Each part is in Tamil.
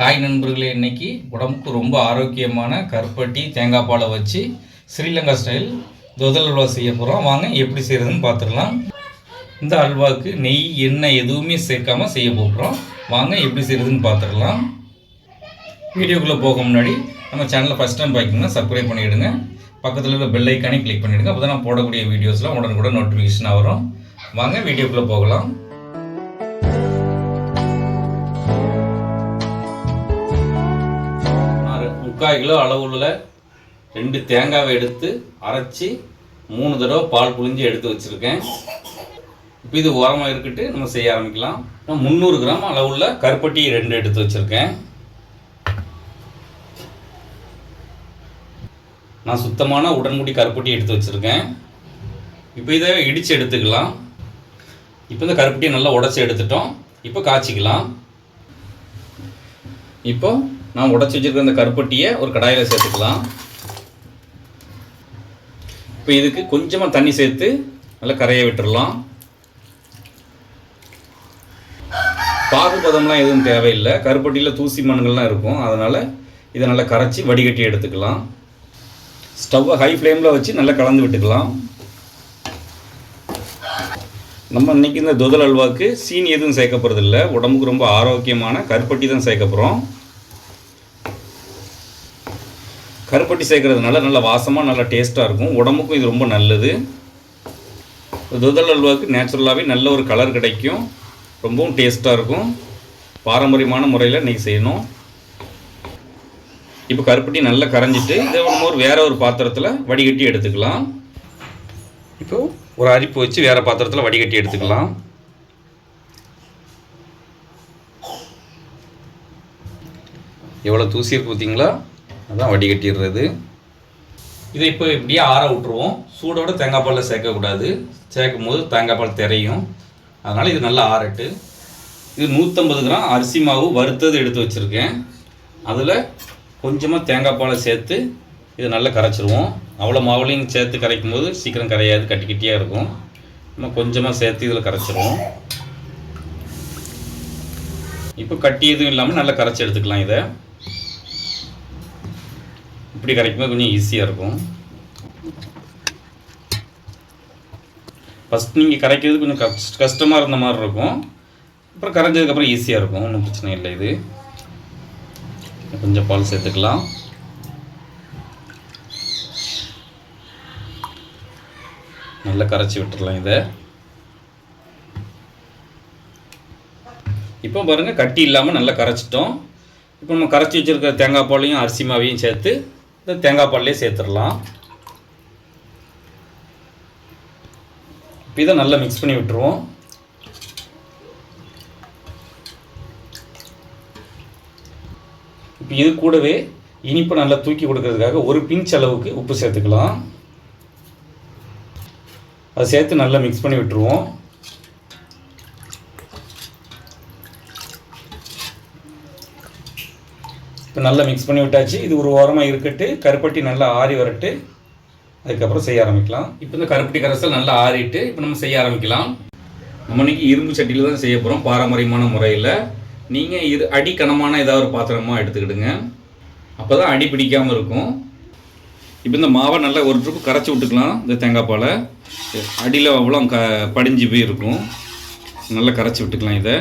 ஹாய் நண்பர்களே இன்னைக்கு உடம்புக்கு ரொம்ப ஆரோக்கியமான கருப்பட்டி தேங்காய் பாலை வச்சு ஸ்ரீலங்கா ஸ்டைல் தொதல் அல்வா செய்ய போகிறோம் வாங்க எப்படி செய்கிறதுன்னு பார்த்துடலாம் இந்த அல்வாவுக்கு நெய் எண்ணெய் எதுவுமே சேர்க்காம செய்ய போகிறோம் வாங்க எப்படி செய்கிறதுன்னு பார்த்துடலாம் வீடியோக்குள்ளே போக முன்னாடி நம்ம சேனலை ஃபஸ்ட் டைம் பார்க்கணும்னா சப்ஸ்கிரைப் பண்ணிவிடுங்க பக்கத்தில் உள்ள பெல் ஐக்கானே கிளிக் பண்ணிவிடுங்க அப்போ தான் நான் போடக்கூடிய வீடியோஸ்லாம் உடனுக்குடன் நோட்டிஃபிகேஷனாக வரும். வாங்க வீடியோக்குள்ளே போகலாம். முக்கால் கிலோ அளவுள்ள ரெண்டு தேங்காவை எடுத்து அரைச்சி மூணு தடவை பால் புழிஞ்சு எடுத்து வச்சுருக்கேன். இப்போ இது உரமாக இருக்கட்டு நம்ம செய்ய ஆரம்பிக்கலாம். நான் முந்நூறு கிராம் அளவுள்ள கருப்பட்டி ரெண்டு எடுத்து வச்சுருக்கேன். நான் சுத்தமான உடன்முடி கருப்பட்டி எடுத்து வச்சுருக்கேன். இப்போ இதை இடித்து எடுத்துக்கலாம். இப்போ இந்த கருப்பட்டியை நல்லா உடச்சி எடுத்துட்டோம். இப்போ காய்ச்சிக்கலாம். இப்போ நான் உடச்சி வச்சுருக்க அந்த கருப்பட்டியை ஒரு கடாயில் சேர்த்துக்கலாம். இப்போ இதுக்கு கொஞ்சமாக தண்ணி சேர்த்து நல்லா கரைய விட்டுறலாம். பாகு பதம்லாம் எதுவும் தேவையில்லை. கருப்பட்டியில் தூசி மண்கள்லாம் இருக்கும். அதனால் இதை நல்லா கரைச்சி வடிகட்டி எடுத்துக்கலாம். ஸ்டவ்வை ஹை ஃப்ளேமில் வச்சு நல்லா கலந்து விட்டுக்கலாம். நம்ம இன்னைக்கு இந்த துதல் அல்வாவுக்கு சீனி எதுவும் சேர்க்க போகிறதில்ல உடம்புக்கு ரொம்ப ஆரோக்கியமான கருப்பட்டி தான் சேர்க்க போகிறோம் கருப்பட்டி சேர்க்கறதுனால நல்ல வாசமாக நல்லா டேஸ்ட்டாக இருக்கும். உடம்புக்கும் இது ரொம்ப நல்லது. துதல் அல்வாவுக்கு நேச்சுரலாகவே நல்ல ஒரு கலர் கிடைக்கும். ரொம்பவும் டேஸ்ட்டாக இருக்கும். பாரம்பரியமான முறையில் இன்றைக்கி செய்யணும். இப்போ கருப்பட்டி நல்லா கரைஞ்சிட்டு இதை நம்ம ஒரு வேற ஒரு பாத்திரத்தில் வடிகட்டி எடுத்துக்கலாம். இப்போ ஒரு அரிப்பு வச்சு வேறு பாத்திரத்தில் வடிகட்டி எடுத்துக்கலாம். எவ்வளோ தூசி இருக்கு பார்த்தீங்களா அதான் வடிகட்டிடுறது இதை இப்போ இப்படியே ஆற விட்டுருவோம். சூடோட தேங்காய் பாலில் சேர்க்கக்கூடாது சேர்க்கும் போது தேங்காய் பால் திரையும். அதனால் இது நல்லா ஆறட்டு. இது நூற்றம்பது கிராம் அரிசி மாவு வறுத்தது எடுத்து வச்சுருக்கேன். அதில் கொஞ்சமாக தேங்காய் பாலை சேர்த்து இதை நல்லா கரைச்சிருவோம். அவ்வளோ மாவுலையும் சேர்த்து கரைக்கும் போது சீக்கிரம் கரையாது கட்டி கட்டியாக இருக்கும். நம்ம கொஞ்சமாக சேர்த்து இதில் கரைச்சிருவோம். இப்போ கட்டி எதுவும் இல்லாமல் நல்லா கரைச்சி எடுத்துக்கலாம் இதை. இப்படி கரைக்கும்போது கொஞ்சம் ஈஸியாக இருக்கும். ஃபஸ்ட் நீங்கள் கரைக்கிறது கொஞ்சம் கஷ்ட கஷ்டமாக இருந்த மாதிரி இருக்கும். அப்புறம் கரைஞ்சதுக்கப்புறம் ஈஸியாக இருக்கும். ஒன்றும் பிரச்சனை இல்லை இது. கொஞ்சம் பால் சேர்த்துக்கலாம். நல்லா கரைச்சி விட்டுடலாம் இதை. இப்போ பாருங்கள் கட்டி இல்லாமல் நல்லா கரைச்சிட்டோம். இப்போ நம்ம கரைச்சி வச்சுருக்க தேங்காய் பாலையும் அரிசி மாவையும் சேர்த்து தேங்காய் பால்லே சேர்த்துடலாம். இப்போ இதை நல்லா மிக்ஸ் பண்ணி விட்டுருவோம். இப்போ இது கூடவே இனிப்பு நல்லா தூக்கி கொடுக்கறதுக்காக ஒரு பிஞ்ச் அளவுக்கு உப்பு சேர்த்துக்கலாம். அதை சேர்த்து நல்லா மிக்ஸ் பண்ணி விட்டுருவோம். இப்போ நல்லா மிக்ஸ் பண்ணி விட்டாச்சு. இது ஒரு ஓரமாக இருக்கட்டு கருப்பட்டி நல்லா ஆறி வரட்டு. அதுக்கப்புறம் செய்ய ஆரம்பிக்கலாம். இப்போ இந்த கருப்பட்டி கரைசல் நல்லா ஆறிட்டு இப்போ நம்ம செய்ய ஆரம்பிக்கலாம். நம்ம இன்னைக்கு இரும்பு சட்டியில் தான் செய்ய போகிறோம் பாரம்பரியமான முறையில். நீங்கள் இரு அடி கனமான ஏதாவது ஒரு பாத்திரமாக எடுத்துக்கிடுங்க. அப்போ தான் அடி பிடிக்காமல் இருக்கும். இப்போ இந்த மாவை நல்லா ஒரு ட்ரிப்பு கரைச்சி விட்டுக்கலாம் இந்த தேங்காய் பாலை. அடியில் அவ்வளோ க படிஞ்சு போய் இருக்கும் நல்லா கரைச்சி விட்டுக்கலாம் இதை.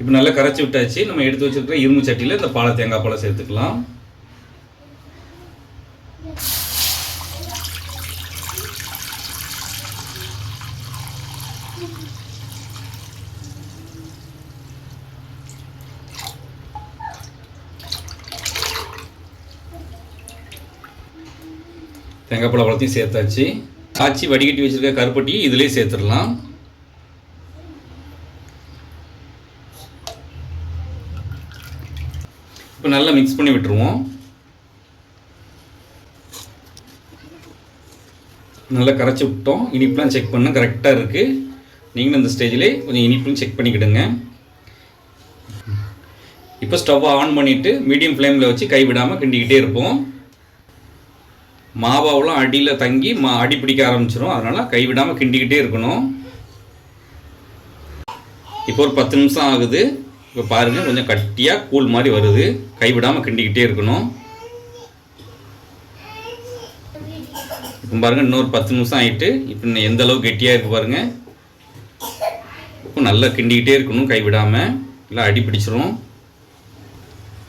இப்போ நல்லா கரைச்சி விட்டாச்சு. நம்ம எடுத்து வச்சுருக்கிற இரும்பு சட்டியில் இந்த பாலை தேங்காய் பாலை சேர்த்துக்கலாம். தேங்காய் பழ பழத்தையும் சேர்த்தாச்சு. காய்ச்சி வடிகட்டி வச்சிருக்க கருப்பட்டி இதிலே சேர்த்துடலாம். இப்போ நல்லா மிக்ஸ் பண்ணி விட்டுருவோம். நல்லா கரைச்சி விட்டோம். இனிப்புலாம் செக் பண்ண கரெக்டாக இருக்குது நீங்களும் இந்த ஸ்டேஜிலே கொஞ்சம் இனிப்புன்னு செக் பண்ணிக்கிடுங்க. இப்போ ஸ்டவ்வை ஆன் பண்ணிவிட்டு மீடியம் ஃப்ளேமில் வச்சு கை விடாமல் கிண்டிக்கிட்டே இருப்போம். மாவாவெல்லாம் அடியில் தங்கி மா அடி பிடிக்க ஆரம்பிச்சிடும் அதனால் கைவிடாமல் கிண்டிக்கிட்டே இருக்கணும். இப்போ ஒரு பத்து நிமிஷம் ஆகுது. இப்போ பாருங்கள் கொஞ்சம் கட்டியாக கூழ் மாதிரி வருது. கைவிடாமல் கிண்டிக்கிட்டே இருக்கணும். இப்போ பாருங்கள் இன்னொரு பத்து நிமிஷம் ஆகிட்டு இப்போ இன்னும் எந்த அளவுக்கு கெட்டியாக இருக்குது பாருங்கள் இப்போ நல்லா கிண்டிக்கிட்டே இருக்கணும் கைவிடாமல் இல்லை அடி பிடிச்சிரும்.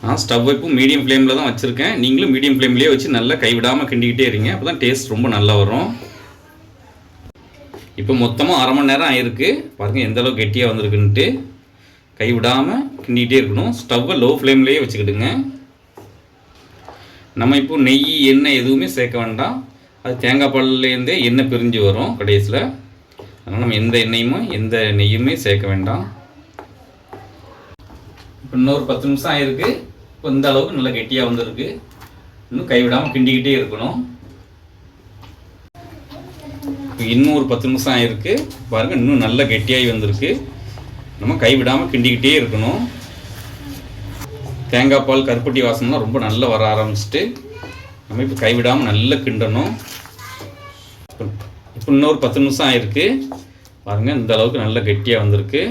நான் ஸ்டவ் இப்போ மீடியம் ஃப்ளேமில் தான் வச்சுருக்கேன். நீங்களும் மீடியம் ஃப்ளேம்லேயே வச்சு நல்லா கைவிடாமல் கிண்டிக்கிட்டே இருங்க. அப்போ தான் டேஸ்ட் ரொம்ப நல்லா வரும். இப்போ மொத்தமாக அரை மணி நேரம் ஆயிருக்கு. பாருங்கள் எந்த அளவுக்கு கெட்டியாக வந்திருக்குன்ட்டு. கை விடாமல் கிண்டிகிட்டே இருக்கணும் ஸ்டவ்வை லோ ஃப்ளேம்லேயே வச்சுக்கிடுங்க. நம்ம இப்போ நெய் எண்ணெய் எதுவுமே சேர்க்க வேண்டாம். அது தேங்காய் பால்லேருந்தே எண்ணெய் பிரிஞ்சு வரும் கடைசியில். அதனால் நம்ம எந்த எண்ணெயுமே எந்த நெய்யுமே சேர்க்க வேண்டாம். இப்போ இன்னொரு பத்து நிமிஷம் ஆயிருக்கு. இப்போ இந்த அளவுக்கு நல்லா கெட்டியாக வந்திருக்கு. இன்னும் கைவிடாமல் கிண்டிக்கிட்டே இருக்கணும். இப்போ இன்னும் ஒரு பத்து நிமிஷம் ஆயிருக்கு. பாருங்கள் இன்னும் நல்லா கெட்டியாகி வந்திருக்கு. நம்ம கைவிடாமல் கிண்டிக்கிட்டே இருக்கணும். தேங்காய் பால் கருப்பட்டி வாசம்லாம் ரொம்ப நல்லா வர ஆரம்பிச்சிட்டு நம்ம இப்போ கைவிடாமல் நல்லா கிண்டணும். இப்போ இன்னொரு பத்து நிமிஷம் ஆயிருக்கு. பாருங்கள் இந்த அளவுக்கு நல்லா கெட்டியாக வந்திருக்கு.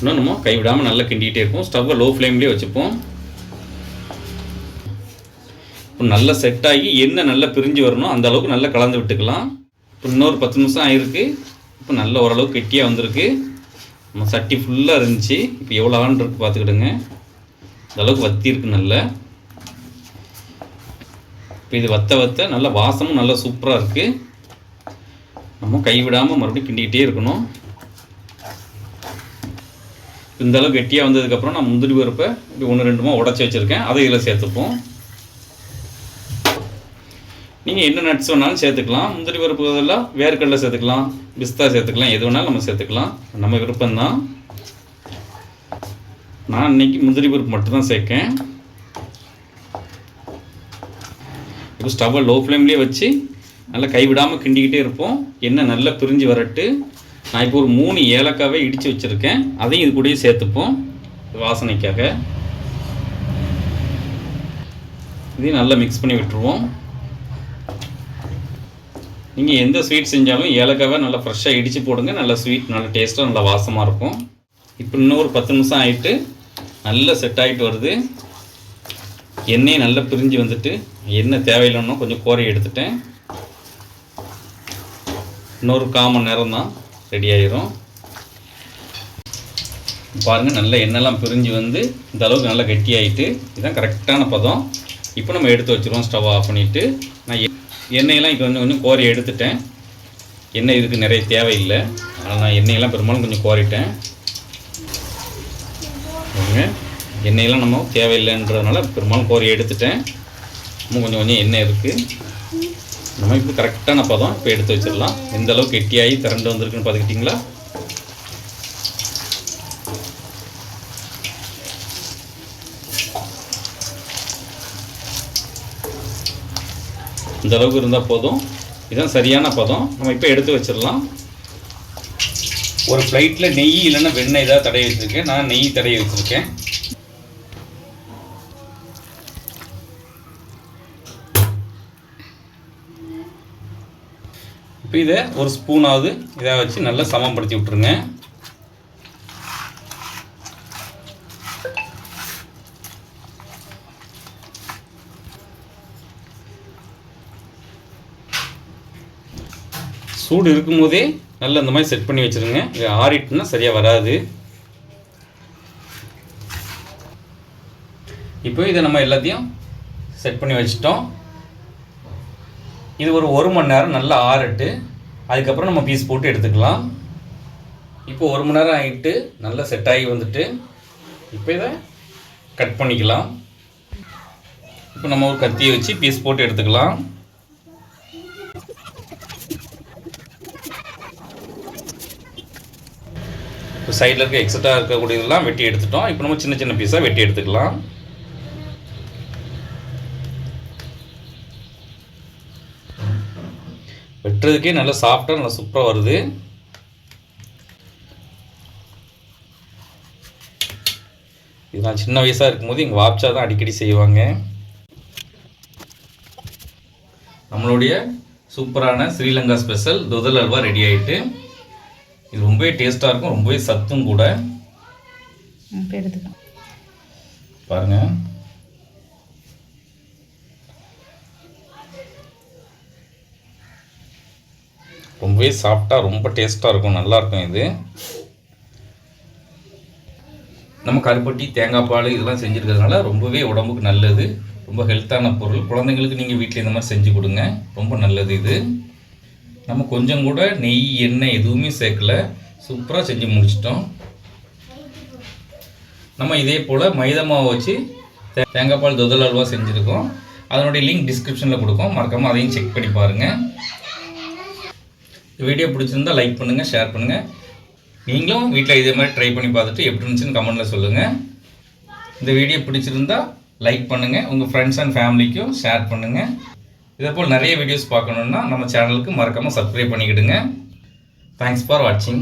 இன்னும் நம்ம கைவிடாமல் நல்லா கிண்டிக்கிட்டே இருப்போம். ஸ்டவ்வை லோ ஃப்ளேம்லேயே வச்சுப்போம். இப்போ நல்லா செட் ஆகி என்ன நல்லா பிரிஞ்சு வரணும். அந்த அளவுக்கு நல்லா கலந்து விட்டுக்கலாம். இப்போ இன்னொரு பத்து நிமிஷம் ஆயிருக்கு. இப்போ நல்ல ஓரளவுக்கு கெட்டியாக வந்திருக்கு. நம்ம சட்டி ஃபுல்லாக இருந்துச்சு. இப்போ எவ்வளோ ஆன் இருக்கு பார்த்துக்கிடுங்க. இந்த அளவுக்கு வத்தி இருக்கு நல்லா. இப்போ இது வத்த வத்த நல்ல வாசமும் நல்லா சூப்பராக இருக்குது நம்ம கைவிடாமல் மறுபடியும் கிண்டிக்கிட்டே இருக்கணும். இந்த அளவுக்கு கெட்டியாக வந்ததுக்கப்புறம் நான் முந்திரி பருப்பை இப்படி ஒன்று ரெண்டுமா உடச்சி வச்சுருக்கேன். அதை இதில் சேர்த்துப்போம். நீங்கள் என்ன நட்ஸ் வேணாலும் சேர்த்துக்கலாம். முந்திரி பருப்பு இதெல்லாம் வேர்க்கடலை சேர்த்துக்கலாம். பிஸ்தா சேர்த்துக்கலாம். எது வேணாலும் நம்ம சேர்த்துக்கலாம். நம்ம விருப்பம்தான். நான் இன்னைக்கு முந்திரி பருப்பு மட்டும்தான் சேர்க்கேன். இப்போ ஸ்டவ்வை லோ ஃப்ளேம்லேயே வச்சு நல்லா கைவிடாமல் கிண்டிக்கிட்டே இருப்போம். எண்ணெய் நல்லா பிரிஞ்சு வரட்டு. நான் இப்போ ஒரு மூணு ஏலக்காவே இடித்து வச்சுருக்கேன். அதையும் இது கூடயே சேர்த்துப்போம். வாசனைக்காக. இதையும் நல்லா மிக்ஸ் பண்ணி விட்டுருவோம். நீங்கள் எந்த ஸ்வீட் செஞ்சாலும் ஏலக்காவை நல்லா ஃப்ரெஷ்ஷாக இடித்து போடுங்க. நல்லா ஸ்வீட் நல்லா டேஸ்ட்டாக நல்லா வாசமாக இருக்கும். இப்போ இன்னும் ஒரு பத்து நிமிஷம் ஆகிட்டு நல்லா செட் ஆகிட்டு வருது. எண்ணெய் நல்லா பிரிஞ்சு வந்துட்டு எண்ணெய் தேவையில்லைன்னா கொஞ்சம் கோரை எடுத்துட்டேன். இன்னொரு கால் மணி நேரம் தான் ரெடி ஆயிரும். பாருங்கள் நல்லா எண்ணெய்லாம் பிரிஞ்சு வந்து இந்த அளவுக்கு நல்லா கெட்டி ஆகிட்டு இதுதான் கரெக்டான பதம். இப்போ நம்ம எடுத்து வச்சுருவோம் ஸ்டவ் ஆஃப் பண்ணிவிட்டு நான் எண்ணெயெல்லாம் இப்போ கொஞ்சம் கொஞ்சம் கோரி எடுத்துட்டேன். எண்ணெய் இதுக்கு நிறைய தேவையில்லை. அதனால் நான் எண்ணெயெல்லாம் பெரும்பாலும் கொஞ்சம் கோரிட்டேன். எண்ணெயெல்லாம் நம்ம தேவையில்லைன்றதுனால பெரும்பாலும் கோரி எடுத்துட்டேன். இன்னும் கொஞ்சம் கொஞ்சம் எண்ணெய் இருக்குது நம்ம இப்போ கரெக்டான பதம் இப்போ எடுத்து வச்சிடலாம். எந்த அளவுக்கு கெட்டியாகி திரண்டு வந்திருக்குன்னு பார்த்துக்கிட்டிங்களா? இந்த அளவுக்கு இருந்தால் போதும். இதுதான் சரியான பதம். நம்ம இப்போ எடுத்து வச்சிடலாம். ஒரு ஃப்ளைட்டில் நெய் இல்லைன்னா வெண்ணெய் ஏதாவது தடைய வச்சுருக்கேன். நான் நெய் தடவி வச்சுருக்கேன். இப்போ இதை ஒரு ஸ்பூனாவது இதை வச்சு நல்லா சமப்படுத்தி விட்டுருங்க. சூடு இருக்கும்போதே நல்லா இந்த மாதிரி செட் பண்ணி வச்சுருங்க. இது ஆறிட்டுனா சரியாக வராது. இப்போ இதை நம்ம எல்லாத்தையும் செட் பண்ணி வச்சிட்டோம். இது ஒரு ஒரு மணி நேரம் நல்லா ஆறட்டு. அதுக்கப்புறம் நம்ம பீஸ் போட்டு எடுத்துக்கலாம். இப்போ ஒரு மணி நேரம் ஆகிட்டு நல்லா செட் ஆகி வந்துட்டு இப்போ இதை கட் பண்ணிக்கலாம். இப்போ நம்ம ஒரு கத்தியை வச்சு பீஸ் போட்டு எடுத்துக்கலாம். இப்போ சைடில் இருக்க எக்ஸட்ரா இருக்கக்கூடியதெல்லாம் வெட்டி எடுத்துட்டோம். இப்போ நம்ம சின்ன சின்ன பீஸாக வெட்டி எடுத்துக்கலாம். வெட்டுறதுக்கே நல்லா சாஃப்டாக நல்லா சூப்பராக வருது. இது நான் சின்ன வயசாக இருக்கும்போது எங்கள் வாப்சா தான் அடிக்கடி செய்வாங்க. நம்மளுடைய சூப்பரான ஸ்ரீலங்கா ஸ்பெஷல் துதல் அல்வா ரெடி ஆகிட்டு இது ரொம்பவே டேஸ்ட்டாக இருக்கும் ரொம்பவே சத்தும் கூட. எடுத்துக்கலாம். பாருங்க. ரொம்பவே சாஃப்டாக ரொம்ப டேஸ்ட்டாக இருக்கும் நல்லா இருக்கும் இது. நம்ம கருப்பட்டி தேங்காய் பால் இதெல்லாம் செஞ்சுருக்கிறதுனால ரொம்பவே உடம்புக்கு நல்லது ரொம்ப ஹெல்த்தான பொருள். குழந்தைங்களுக்கு நீங்கள் வீட்டில் இந்த மாதிரி செஞ்சு கொடுங்க ரொம்ப நல்லது இது. நம்ம கொஞ்சம் கூட நெய் எண்ணெய் எதுவுமே சேர்க்கல. சூப்பராக செஞ்சு முடிச்சிட்டோம். நம்ம இதே போல் மைதா மாவு வச்சு தேங்காய் பால் தொதல் அல்வா செஞ்சுருக்கோம். அதனுடைய லிங்க் டிஸ்கிரிப்ஷனில் கொடுக்கும். மறக்காமல் அதையும் செக் பண்ணி பாருங்கள் வீடியோ பிடிச்சிருந்தா லைக் பண்ணுங்கள் ஷேர் பண்ணுங்கள் நீங்களும் வீட்டில் இதே மாதிரி ட்ரை பண்ணி பார்த்துட்டு எப்படி இருந்துச்சுன்னு கமெண்ட்டில் சொல்லுங்கள் இந்த வீடியோ பிடிச்சிருந்தா லைக் பண்ணுங்கள் உங்கள் ஃப்ரெண்ட்ஸ் அண்ட் ஃபேமிலிக்கும் ஷேர் பண்ணுங்கள் இதே போல் நிறைய வீடியோஸ் பார்க்கணுன்னா நம்ம சேனலுக்கு மறக்காமல் சப்ஸ்கிரைப் பண்ணிக்கிடுங்க. தேங்க்ஸ் ஃபார் வாட்சிங்